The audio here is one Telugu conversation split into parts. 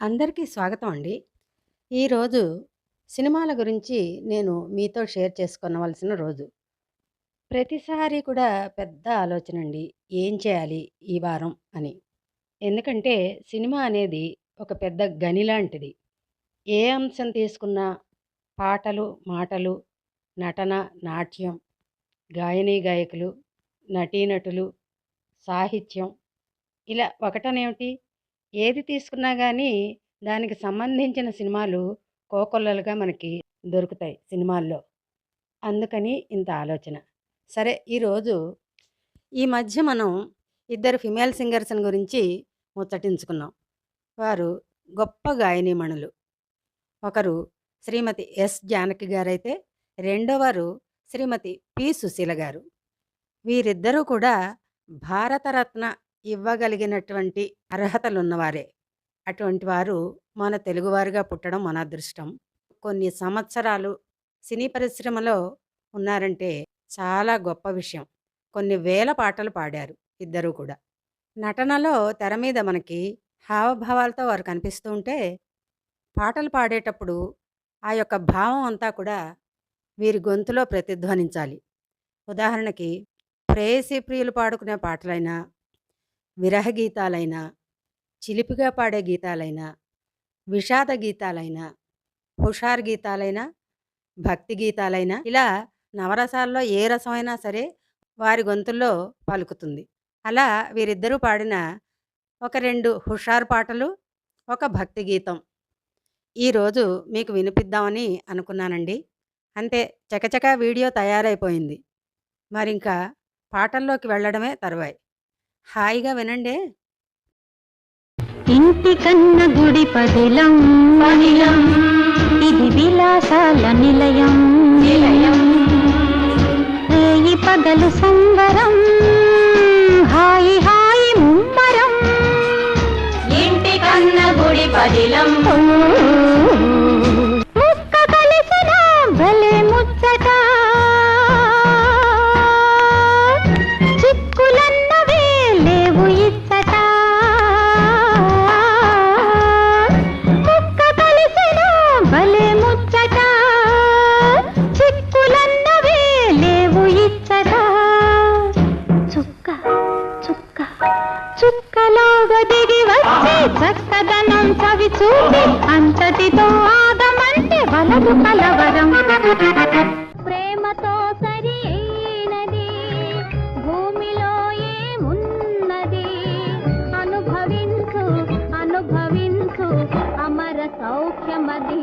అందరికీ స్వాగతం అండి. ఈరోజు సినిమాల గురించి నేను మీతో షేర్ చేసుకోనవలసిన రోజు. ప్రతిసారి కూడా పెద్ద ఆలోచన అండి ఏం చేయాలి ఈ వారం అని. ఎందుకంటే సినిమా అనేది ఒక పెద్ద గని లాంటిది. ఏ అంశం తీసుకున్నా పాటలు, మాటలు, నటన, నాట్యం, గాయనీ గాయకులు, నటీనటులు, సాహిత్యం ఇలా ఒకటనేమిటి ఏది తీసుకున్నా కానీ దానికి సంబంధించిన సినిమాలు కోకొల్లలుగా మనకి దొరుకుతాయి సినిమాల్లో. అందుకని ఇంత ఆలోచన. సరే ఈరోజు ఈ మధ్య మనం ఇద్దరు ఫిమేల్ సింగర్స్‌ని గురించి ముచ్చటించుకున్నాం. వారు గొప్ప గాయనీమణులు. ఒకరు శ్రీమతి ఎస్. జానకి గారైతే రెండోవారు శ్రీమతి పి. సుశీల గారు. వీరిద్దరూ కూడా భారతరత్న ఇవ్వగలిగినటువంటి అర్హతలున్నవారే. అటువంటి వారు మన తెలుగువారుగా పుట్టడం మన అదృష్టం. కొన్ని సంవత్సరాలు సినీ పరిశ్రమలో ఉన్నారంటే చాలా గొప్ప విషయం. కొన్ని వేల పాటలు పాడారు ఇద్దరూ కూడా. నటనలో తెర మీద మనకి హావభావాలతో వారు కనిపిస్తూ ఉంటే, పాటలు పాడేటప్పుడు ఆ యొక్క భావం అంతా కూడా వీరి గొంతులో ప్రతిధ్వనించాలి. ఉదాహరణకి ప్రేయసీ ప్రియులు పాడుకునే పాటలైనా, విరహగీతాలైనా చిలిపిగా పాడే గీతాలైనా, విషాద గీతాలైనా, హుషార్ గీతాలైనా, భక్తి గీతాలైనా ఇలా నవరసాల్లో ఏ రసమైనా సరే వారి గొంతుల్లో పలుకుతుంది. అలా వీరిద్దరూ పాడిన ఒక రెండు హుషార్ పాటలు, ఒక భక్తి గీతం ఈరోజు మీకు వినిపిద్దామని అనుకున్నానండి. అంతే చకచకా వీడియో తయారైపోయింది. మరింకా పాటల్లోకి వెళ్ళడమే తరువాయి. హాయిగా వినండే. ఇంటి కన్న గుడి పదిలం. పదిలం. ఇది విలాసాల నిలయం. నిలయం. పగలు సంబరం. చుక్కలాగా దిగి వచ్చి చక్కదనం చవి చూపి అంతటితో ఆగమంటే వలదు కలవరం. ప్రేమతో సరి అయినది భూమిలో ఏమున్నది? అనుభవించు అనుభవించు అమర సౌఖ్యమది.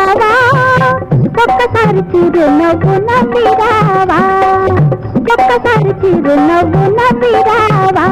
చిరున గుణ పిరావా ఒక్కసారి చిరున గుణ పిరావా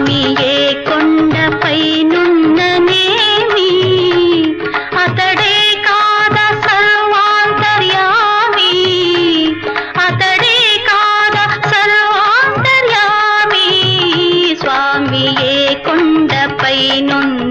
స్వామియే కొండపై నున్న నేమి అతడే కాద సర్వాంతర్యామి అతడే కాద సర్వాంతర్యామి స్వామియే కొండపై నున్న